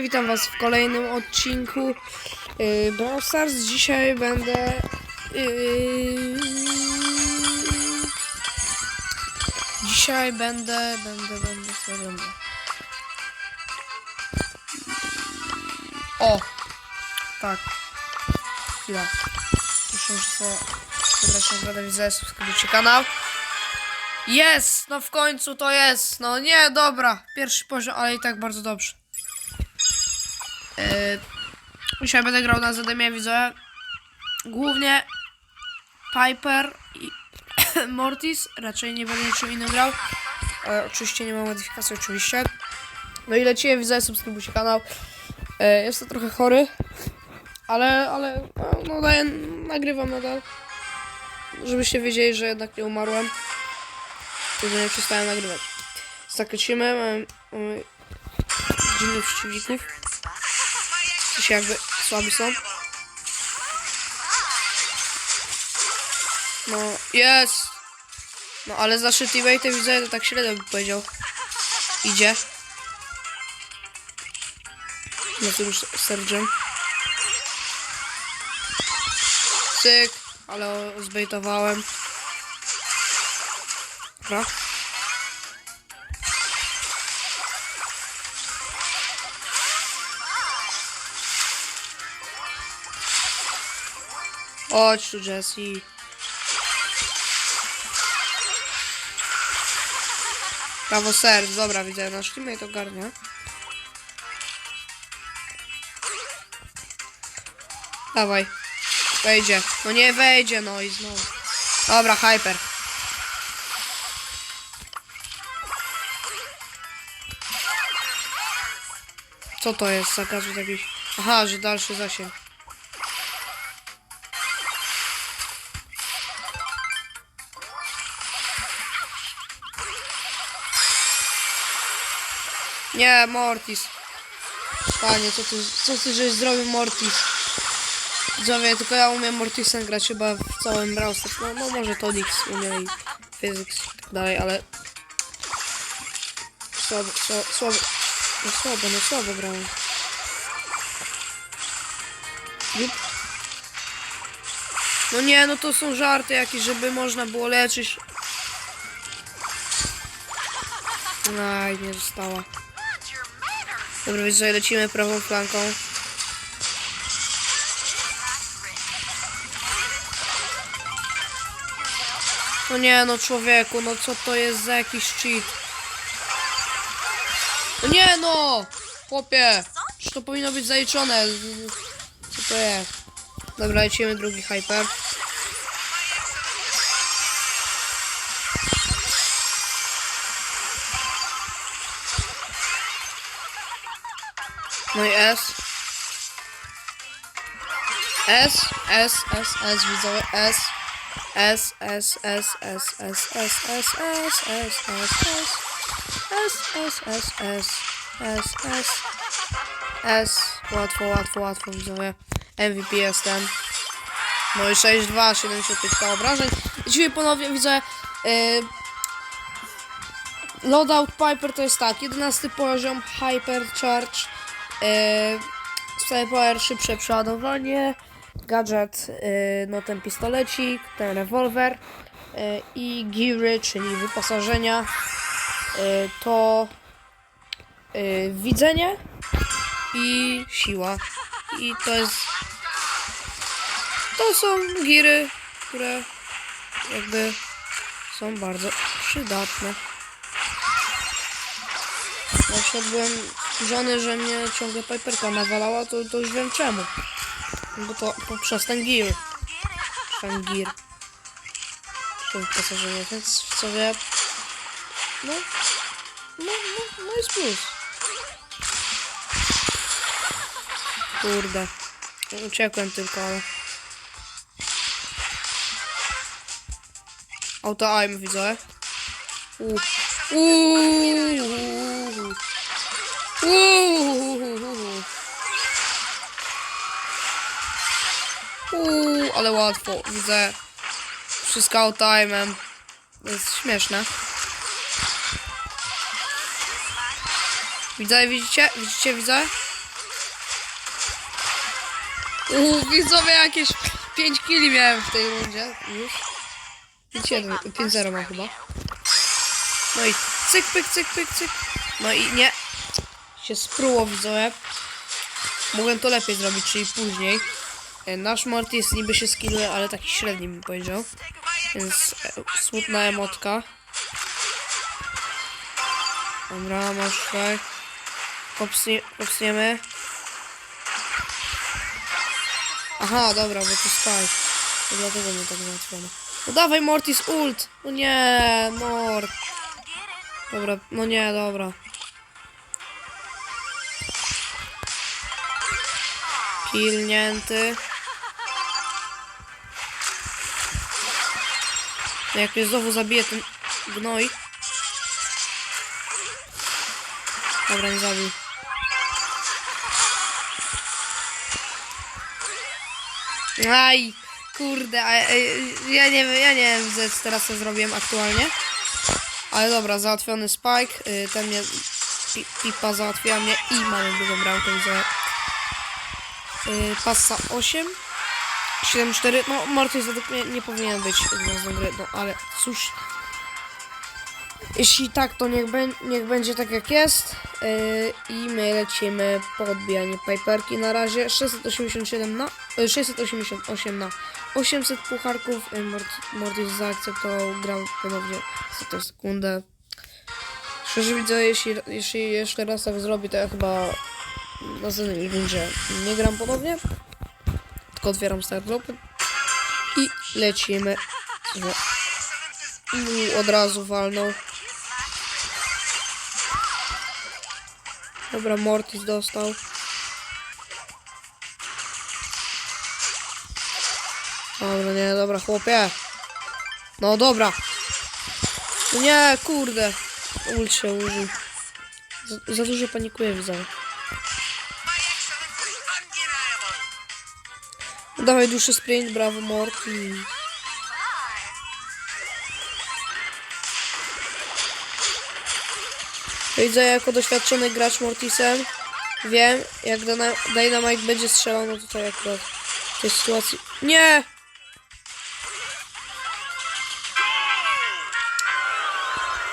Witam Was w kolejnym odcinku yy, Brawl Stars. Dzisiaj będę. Yy, dzisiaj będę, będę, będę, będę. O! Tak. Chwila. Proszę, że sobie przepraszam, będę widzę, subskrybujcie kanał. Jest! No w końcu to jest! No nie, dobra. Pierwszy poziom, ale i tak bardzo dobrze. Yy, dzisiaj będę grał na Zademie, widzę. Głównie Piper i Mortis. Raczej nie będę niczym innym grał. E, oczywiście nie mam modyfikacji, oczywiście. No i leciłem, widzę, subskrybujcie kanał. E, jestem trochę chory, ale, ale no, no daję, nagrywam nadal. Żebyście wiedzieli, że jednak nie umarłem. Tylko nie przestałem nagrywać. Lecimy, mamy, mamy dziwnych przeciwników. Ci jakby słabi są. No, jest! No, ale za teammate widzę, to tak średnio bym powiedział. Idzie. No tu już Sergeant. Cyk, ale zbejtowałem. Dobra. Chodź tu, Jessie. Prawo serc, dobra, widzę, nasz teammate ogarnia. Dawaj. Wejdzie. No nie wejdzie, no i znowu. Dobra, hyper. Co to jest za jakiś? Aha, że dalszy zasięg. Nie, Mortis. Panie, co ty, co ty żeś zrobił Mortis? Widzowie, tylko ja umiem Mortisem grać chyba w całym Brawl. No, no może to Nix umie i Physics i tak dalej, ale... Słabo, słabo, słabo. No słabo, no słabo grałem. No nie, no to są żarty jakieś, żeby można było leczyć. Aj, nie została. Dobra, więc tutaj lecimy prawą flanką. No nie, no człowieku, no co to jest za jakiś cheat? No nie no! Chłopie! Czy to powinno być zaliczone? Co to jest? Dobra, lecimy drugi hyper. No i S. S, S, S, S, widzowie, S. S, S, S, S, S, S, S, S, S, S, S, S, S, S, S, S, S, S, łatwo, łatwo, łatwo, widzowie. MVP jestem. No i 6-2, 75 obrażeń. Dzisiaj ponownie widzę yy, Loadout Piper to jest tak, 11 poziom, Hyper Charge, yy, szybsze przeładowanie, gadżet, yy, no ten pistolecik, ten rewolwer yy, i geary, czyli wyposażenia, yy, to widzenie i siła. I to jest, to są giry, które jakby są bardzo przydatne. Na żony, że mnie ciągle Piperka nawalała, to, to już wiem czemu. Bo to poprzez ten gear. Ten gear. To wyposażenie, więc w sobie... No, no, no, no jest plus. Kurde. Uciekłem tylko, ale... Auto aim widzę. Uuu. Uuu. Uuu. Ale łatwo. Widzę wszystko time'em. To jest śmieszne. Widzę, widzicie? Widzicie, widzę? Uuu, widzowie jakieś 5 kili miałem w tej rundzie. Już. 5-1, 5-0 mam chyba. No i cyk, pyk, cyk, pyk, cyk. No i nie. Się spruło widzowie. Mogłem to lepiej zrobić, czyli później. E, Nasz Mortis niby się skilluje, ale taki średni bym powiedział. Więc e, smutna emotka. Dobra, masz tutaj. Kopsnie. Aha, dobra, bo to spaj. To dlatego mnie tak załatwiono. No dawaj Mortis ult! No nie, Mort. Dobra, no nie, dobra. Kilnięty. Jak mnie znowu zabije ten gnoj. Dobra, nie zabił. Aj, kurde, a, a, ja nie wiem, ja nie wiem z- teraz co zrobiłem aktualnie. Ale dobra, załatwiony Spike, y, ten mnie, pi, Pipa załatwiła mnie i mamy drugą bramkę, widzę. Y, Passa 8, 7-4, no Mortis według mnie nie powinien być gwiazdą gry, no ale cóż. Jeśli tak, to niech, bę- niech będzie tak jak jest. Yy, I my lecimy po odbijanie piperki na razie. 687 na. y, 688 na 800 pucharków. Yy, Mort- Mortis zaakceptował, grał ponownie za sekundę. Szczerze widzę, jeśli, jeśli jeszcze raz tak zrobi, to ja chyba w następnej rundzie nie gram ponownie. Tylko otwieram start dropy. I lecimy. Uuu, od razu walnął. Dobra, Mortis dostał. Dobra, nie, dobra, chłopie. No dobra. Nie, kurde. Ult się użył. Za, za dużo panikuję, widzę. Dawaj dłuższy sprint, brawo Morty. Widzę jako doświadczony gracz Mortisem. Wiem, jak Dynamite będzie strzelał, no tutaj akurat w tej sytuacji. Nie!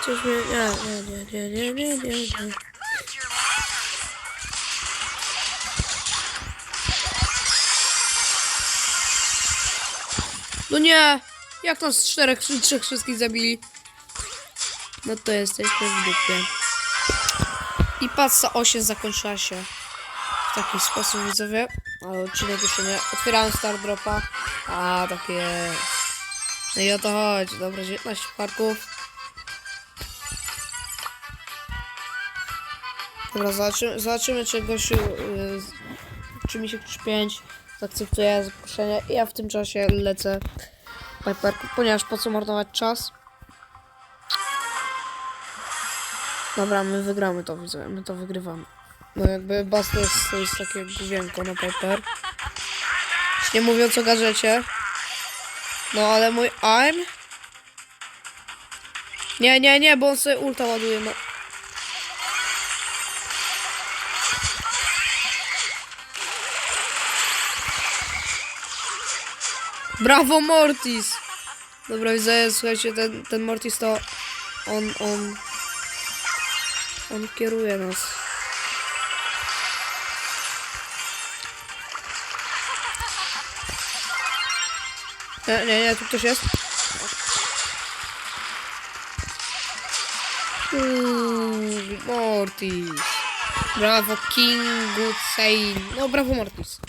Coś mnie. Nie, nie, nie, nie, nie, nie, nie, No nie! Jak nas z czterech, trzech wszystkich zabili? No to jesteśmy w dupie. I passa 8 zakończyła się w taki sposób, widzowie. Ale odcinek jeszcze nie. Otwierałem Star Dropa. A, tak jest. No i o to chodzi. Dobra, 19 parków. Dobra, zobaczymy, zobaczymy czy gościu, yy, czy mi się 5 zaakceptuje zaproszenie. I ja w tym czasie lecę Piperku, ponieważ po co marnować czas? Dobra, my wygramy to, widzę, my to wygrywamy. No jakby Bas to jest, to jest takie główienko na Piper. Już nie mówiąc o gadżecie. No ale mój aim... Nie, nie, nie, bo on sobie ulta ładuje, no. Brawo Mortis! Dobra, widzę, słuchajcie, ten, ten Mortis to... On, on... On kieruje nas. Nie, nie, nie, tu ktoś jest. Uuu, Mortis. Brawo Kingu Sein. No, brawo Mortis.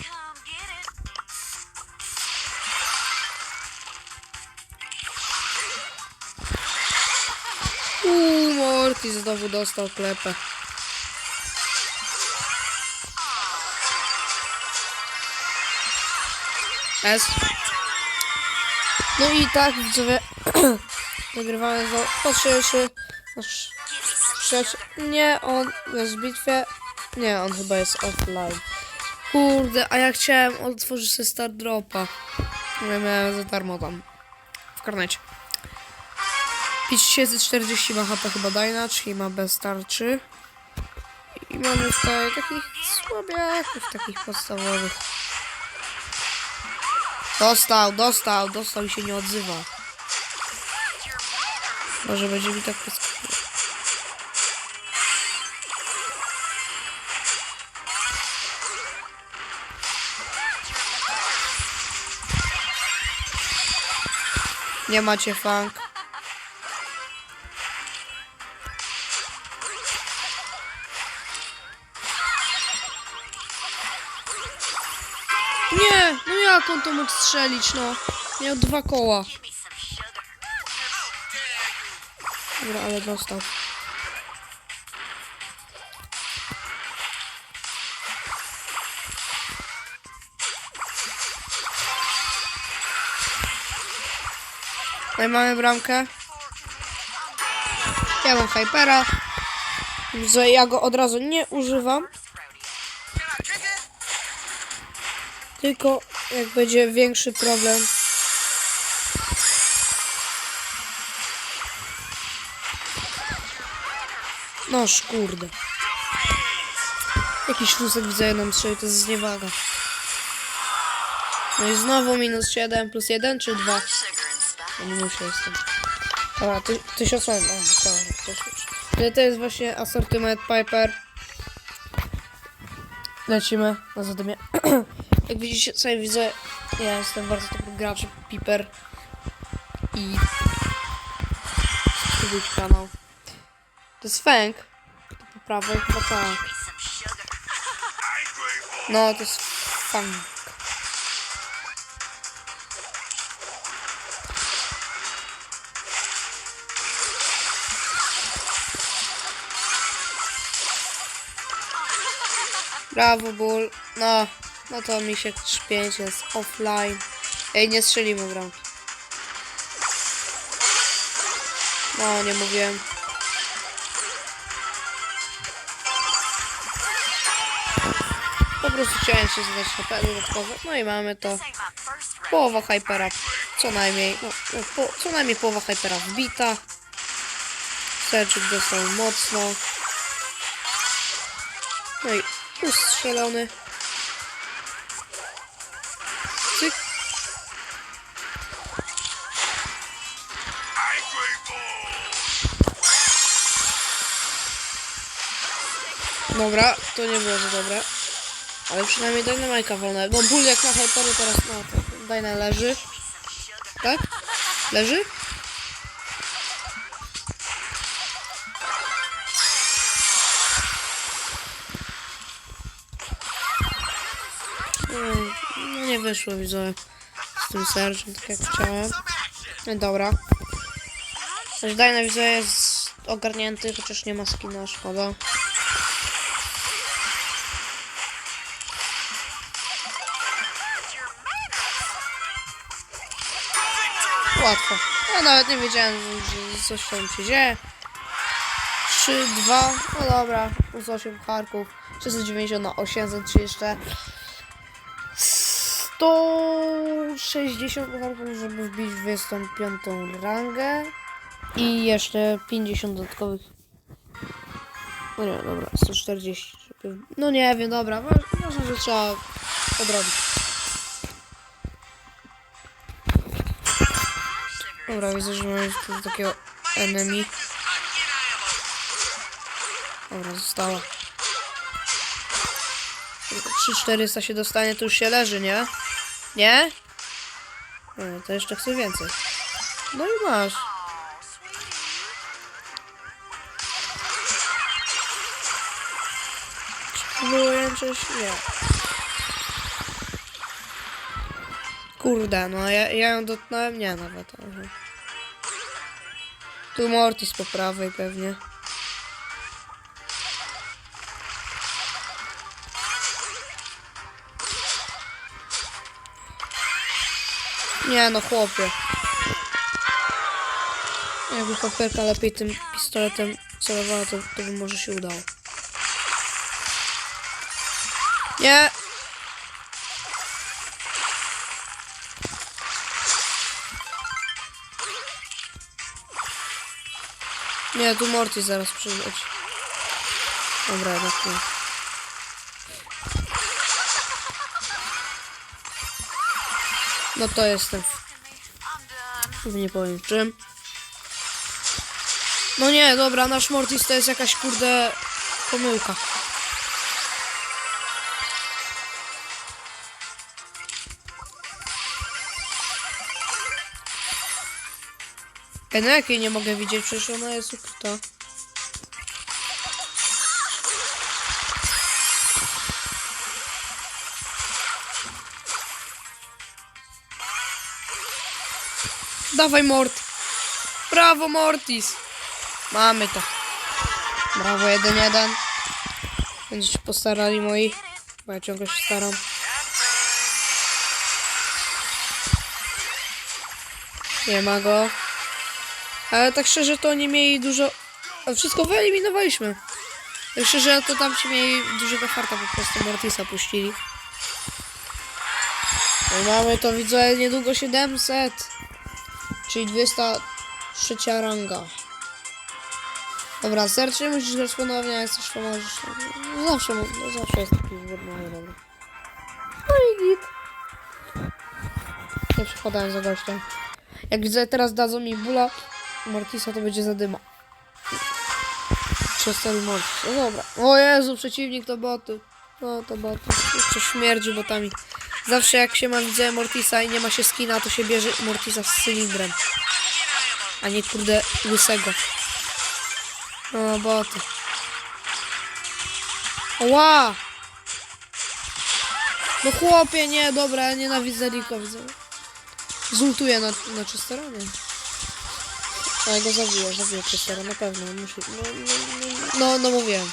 Mortis znowu dostał klepę. S. No i tak, widzowie, nagrywamy za po trzeci, nasz nie, on jest w bitwie, nie, on chyba jest offline. Kurde, a ja chciałem otworzyć sobie Star Dropa. Ja miałem za darmo tam, w karnecie. 5040 ma HP chyba Dyna, czyli ma bez tarczy. I mamy tutaj takich słabiaków, takich podstawowych. Dostał, dostał, dostał i się nie odzywa. Może będzie mi tak podskakiwał. Nie macie funk. Nie, no jak on to mógł strzelić, no. Miał dwa koła. Dobra, ale dostał. No i mamy bramkę. Ja mam Hypera. Ja go od razu nie używam. Tylko jak będzie większy problem. Noż kurde. Jakiś szóstek widzę nam strzeli, to jest zniewaga. No i znowu minus 7 plus 1 czy 2? Ja nie muszę jestem. Dobra, ty, tysiąc mam. To jest właśnie asortyment Piper. Lecimy na zadymie. Jak widzicie, sobie widzę, ja jestem bardzo dobrym graczem Piper. I subskrybujcie kanał. To jest Fang. To po prawej chyba tak. No, to jest Fang. Brawo, Bull. No, no to mi się 5 jest offline. Ej, nie strzelimy bramki. No, nie mówiłem. Po prostu chciałem się zadać HP dodatkowe. No i mamy to. Połowa hypera. Co najmniej. No, no, po, co najmniej połowa hypera wbita. Serczyk dostał mocno. No i ustrzelony. Dobra, to nie było za dobre. Ale przynajmniej Dynamajka wolnego. No ból jak na hyperu teraz, no to Dyna leży. Tak? Leży? Mm, No nie wyszło widzę z tym sercem, tak jak chciałem. No dobra. Też Dyna widzę jest ogarnięty, chociaż nie ma skina, szkoda. Łatwo. Ja nawet nie wiedziałem, że coś tam się dzieje. 3, 2, no dobra, plus 8 harków, 690 na 800, czy jeszcze 160 harków, żeby wbić w 25 rangę i jeszcze 50 dodatkowych. No nie, dobra, 140. Żeby... No nie wiem, dobra, może, że trzeba odrobić. Dobra, widzę, że mamy tu takiego enemy. Dobra, została. 3400 się dostanie, to już się leży, nie? Nie? Nie, to jeszcze chcę więcej. No i masz. Było jęczeć? Nie. Kurde, no ja, ja ją dotknąłem? Nie, nawet. Aha. Tu Mortis po prawej pewnie. Nie no, chłopie. Jakby chłopierka lepiej tym pistoletem celowała, to, to by może się udało. Nie! Nie, tu Morty zaraz przyleci. Dobra, jednak nie. No to jestem. Nie powiem czym. No nie, dobra, nasz Mortis to jest jakaś kurde pomyłka. No jakiej nie mogę widzieć, przecież ona jest ukryta. Dawaj Mort. Brawo Mortis. Mamy to. Brawo 1-1. Będziecie się postarali moi. Bo ja ciągle się staram. Nie ma go. Ale tak szczerze to oni mieli dużo... Wszystko wyeliminowaliśmy. Tak szczerze to tam ci mieli dużego farta po prostu Mortisa puścili. No mamy to widzę niedługo 700. Czyli 203 ranga. Dobra, sercznie musisz grać ponownie, jak chcesz to możesz. No, zawsze, no, zawsze jest taki wybór, no dobra. No i git. Nie przepadałem za gościem. Jak widzę, teraz dadzą mi bula Mortisa, to będzie zadyma. Przestali Mortis. No dobra. O Jezu, przeciwnik to boty. No to boty. Jeszcze śmierdzi botami. Zawsze jak się ma widzę Mortisa i nie ma się skina, to się bierze Mortisa z cylindrem. A nie kurde łysego. No boty. Ła! No chłopie, nie, dobra, ja nienawidzę Riko, widzę. Zultuję na, na Chestera, nie. Ja go zabiję, zabiję Chestera, na pewno, musi, no, no, no, no, no mówiłem.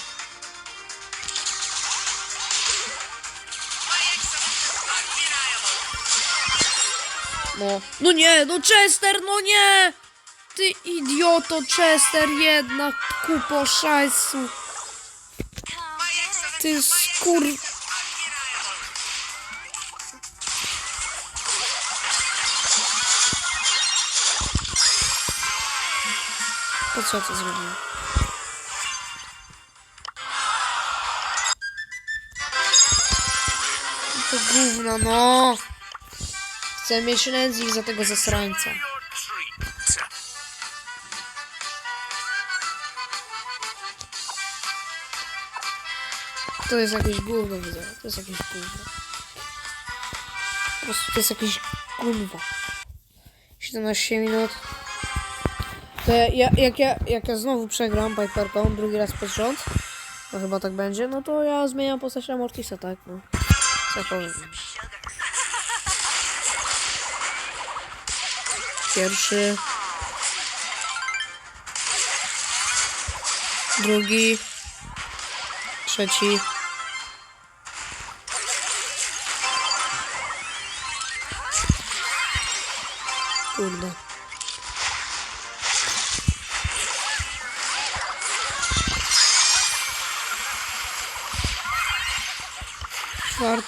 No, no nie, no Chester, no nie! Ty idioto, Chester, jedna kupo szajsu. Ty skur... Po co to zrobiłem? To gówno, no! Chcę mieć nędzik za tego zasrańca. To jest jakieś gówno, widzę. To jest jakieś gówno. Po prostu to jest jakieś gówno. 17 minut. To ja, ja, jak, ja, jak ja znowu przegram Piperką drugi raz pod rząd, no chyba tak będzie, no to ja zmieniam postać na Mortisa, tak? No. Co ja powiem? Pierwszy. Drugi. Trzeci.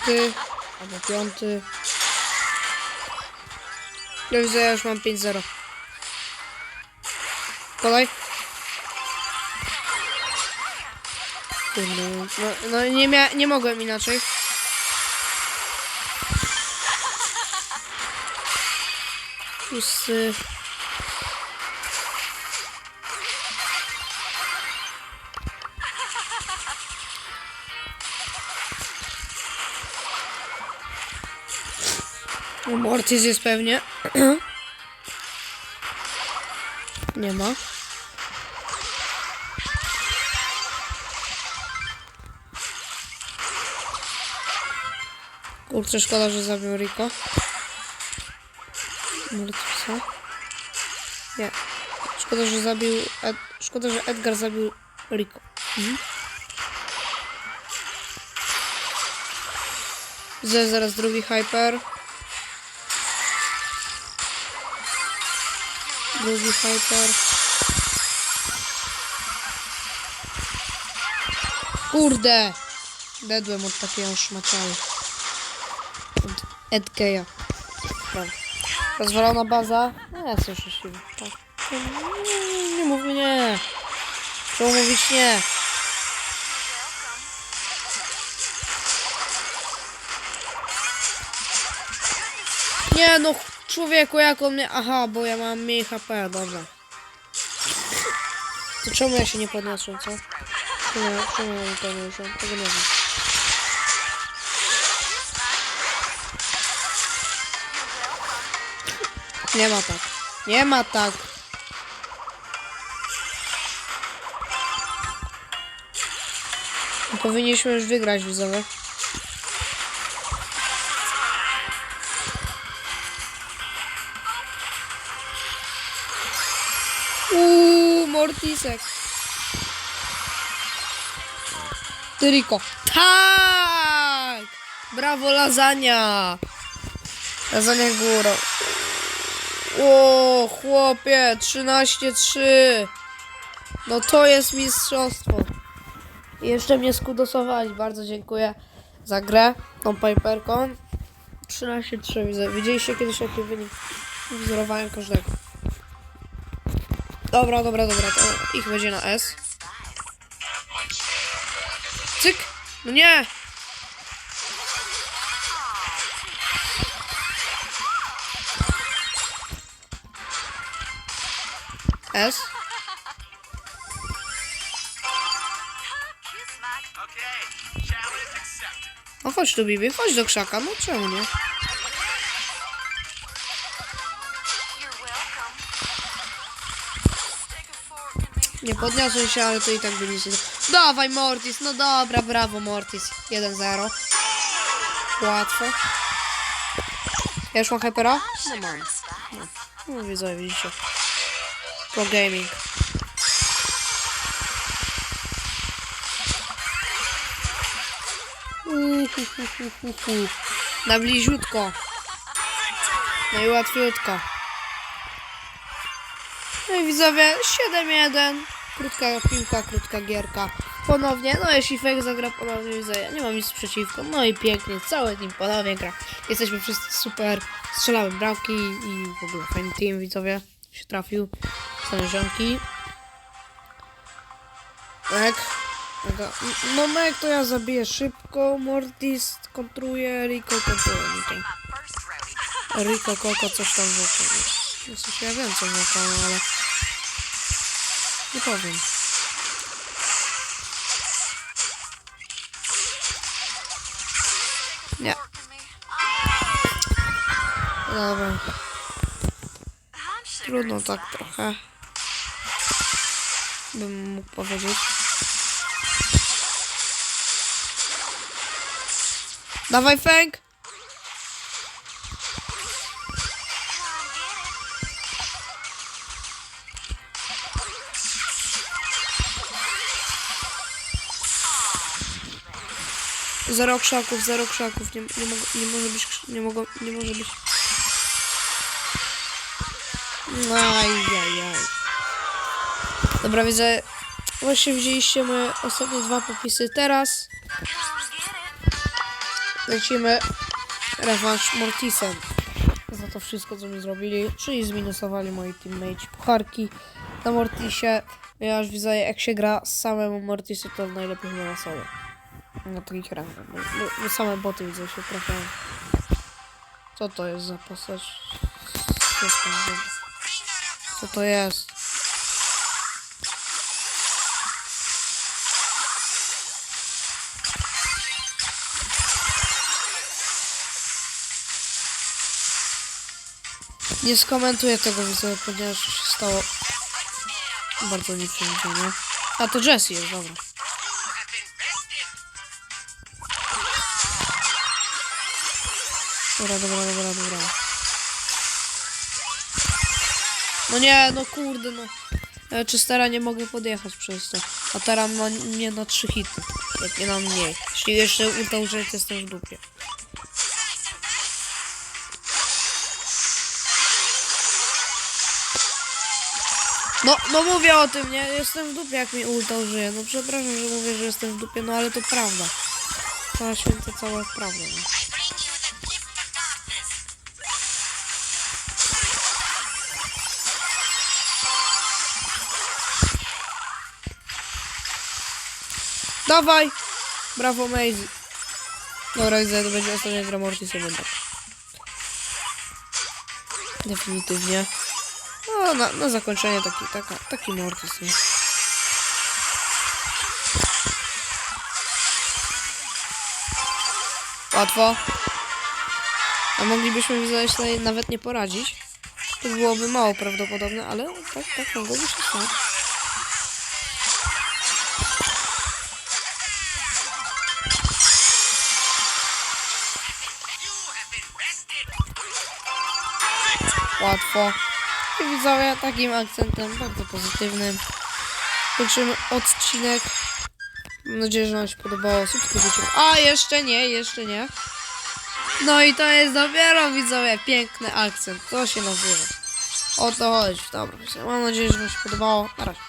Czwarty. Albo piąty. Widzę, ja już mam 5-0. Kolej. No, no nie, mia nie mogłem inaczej. Pusty. Mortis jest pewnie. Nie ma. Kurczę, szkoda, że zabił Rico. Mortisa. Nie. Szkoda, że zabił... Ed... Szkoda, że Edgar zabił Rico. Mhm. Zaraz drugi hyper. Drugi hyper. Kurde! Dedłem od takiego szmaciały. Od Edgeja. Rozwalona baza. No ja jestem szczęśliwy. Tak. Nie, nie mów nie. Czemu mówić nie? Nie no, człowieku, jak on mnie... Aha, bo ja mam mniej HP, dobra. To czemu ja się nie podniosłem, co? Czemu, ja nie podniosłem? Tego nie wiem. Nie ma tak. Nie ma tak. Powinniśmy już wygrać widzowie. Mortisek. Tyriko. Tak! Brawo, lasagna! Lasagna górą. O, chłopie, 13-3. No to jest mistrzostwo. I jeszcze mnie skudosowali. Bardzo dziękuję za grę tą paperką. 13-3 widzę. Widzieliście kiedyś jaki wynik? Wzorowałem każdego. Dobra, dobra, dobra. To ich będzie na S. Cyk! No nie! S. No chodź tu, Bibi, chodź do krzaka. No czemu nie? Nie podniosłem się, ale to i tak by nic nie... Dawaj, Mortis, no dobra, brawo, Mortis. 1-0. Łatwo. Ja już mam hypera? No mam. No, no widzę, widzicie. Pro gaming. Na bliziutko. No i łatwiutko. No i widzowie, 7-1. Krótka piłka, krótka gierka. Ponownie, no jeśli fake zagra ponownie, widzę, ja nie mam nic przeciwko. No i pięknie, cały team ponownie gra. Jesteśmy wszyscy super, strzelamy bramki i w ogóle fajny team, widzowie. Się trafił, same ziomki. Mek. No Mek to ja zabiję szybko, Mortis kontruje, Rico kontruje. No. Rico Coco coś tam wokół. No w sensie ja wiem co wokół, ale... Nie powiem. Nie. Dobra. Trudno tak trochę. Bym mógł powiedzieć. Dawaj Fęk! Zero krzaków, zero krzaków. Nie, nie, mogą, nie może być. Nie, mogą, nie może być. Ajajaj. Dobra, widzę. Właśnie widzieliście moje ostatnie dwa popisy. Teraz lecimy rewanż Mortisem. Za to wszystko, co mi zrobili. Czyli zminusowali moi teammates pucharki na Mortisie. Już widzę, jak się gra samemu Mortisu, to najlepiej chyba na solo. Na takich rankach. Bo, bo, bo same boty widzę się trafiają. Co to jest za postać? Co to jest? Nie skomentuję tego widzowie, ponieważ się stało bardzo nieprzewidziane. A to Jessie jest, dobra. Dobra, dobra, dobra, dobra. No nie, no kurde, no. Ja Chestera nie mogę podjechać przez to. A teraz ma mnie na trzy hity. Jak nie na mniej. Jeśli jeszcze ulta użyć, jestem w dupie. No, no mówię o tym, nie? Jestem w dupie, jak mi ulta użyje. No przepraszam, że mówię, że jestem w dupie, no ale to prawda. Cała święta, cała prawda, no. Dawaj! Brawo, Maisie. Dobra, widzę, to będzie ostatnia gra Mortisem jednak. Definitywnie. No, na, na zakończenie taki, taka, taki Mortis, nie? Łatwo. A moglibyśmy sobie nawet nie poradzić. To byłoby mało prawdopodobne, ale tak, tak mogłoby się stać. Łatwo. I widzowie, takim akcentem bardzo pozytywnym kończymy odcinek. Mam nadzieję, że Wam się podobało. Subskrybujcie. A, jeszcze nie, jeszcze nie. No i to jest dopiero, widzowie, piękny akcent. To się nazywa. O to chodzi. Dobra, mam nadzieję, że Wam się podobało. Na razie.